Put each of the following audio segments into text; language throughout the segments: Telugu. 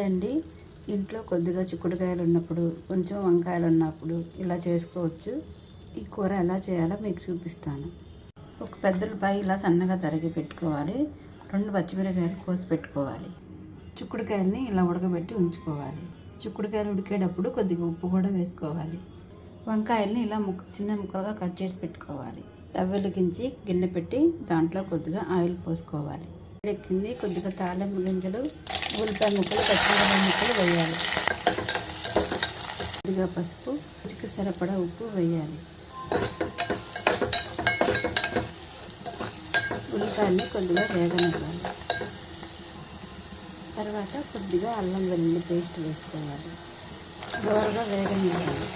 అండి. ఇంట్లో కొద్దిగా చిక్కుడుకాయలు ఉన్నప్పుడు కొంచెం వంకాయలు ఉన్నప్పుడు ఇలా చేసుకోవచ్చు. ఈ కూర ఎలా చేయాలో మీకు చూపిస్తాను. ఒక పెద్ద ఉల్లిపాయ ఇలా సన్నగా తరిగి పెట్టుకోవాలి. రెండు పచ్చిమిరకాయలు కోసి పెట్టుకోవాలి. చిక్కుడుకాయలని ఇలా ఉడకబెట్టి ఉంచుకోవాలి. చిక్కుడుకాయలు ఉడికేటప్పుడు కొద్దిగా ఉప్పు కూడా వేసుకోవాలి. వంకాయల్ని ఇలా ముక్క చిన్న ముక్కలుగా కట్ చేసి పెట్టుకోవాలి. వెలిగించి గిన్నె పెట్టి దాంట్లో కొద్దిగా ఆయిల్ పోసుకోవాలి. ఎక్కింది. కొద్దిగా తాళింపు గింజలు ఉల్లిపాయ ముక్కలు పచ్చిమిరపాయ ముక్కలు వేయాలి. కొద్దిగా పసుపు రుచికి సరిపడా ఉప్పు వేయాలి. ఉల్లిపాయని కొద్దిగా వేగనివ్వాలి. తర్వాత కొద్దిగా అల్లం వెల్లుల్లి పేస్ట్ వేసుకోవాలి. దోరగా వేగనివ్వాలి.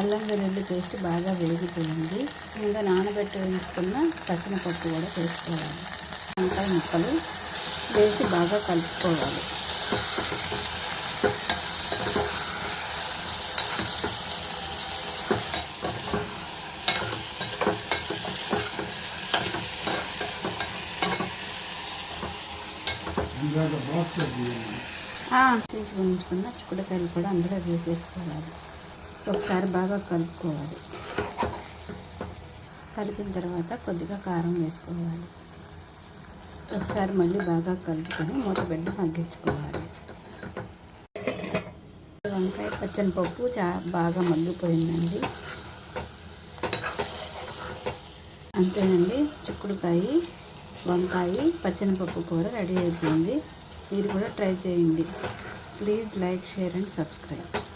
అల్లం వెల్లుల్లి పేస్ట్ బాగా వేగిపోయింది. కింద నానబెట్టి ఉంచుకున్న పచ్చిమిరపప్పు కూడా వేసుకోవాలి. వంకాయ ముక్కలు వేసి బాగా కలుపుకోవాలి. తీసి ఉంచుకున్న చిక్కుడుకాయలు కూడా అందులో వేసేసుకోవాలి. ఒకసారి బాగా కలుపుకోవాలి. కలిపిన తర్వాత కొద్దిగా కారం వేసుకోవాలి. ఒకసారి మళ్ళీ బాగా కలుపుకొని మూత పెట్టి మగ్గించుకోవాలి. వంకాయ పచ్చని పప్పు చా బాగా మగ్గిపోయిందండి. అంతేనండి చిక్కుడుకాయ వంకాయ పచ్చని పప్పు కూర రెడీ అయిపోయింది. మీరు కూడా ట్రై చేయండి. Please like share and subscribe.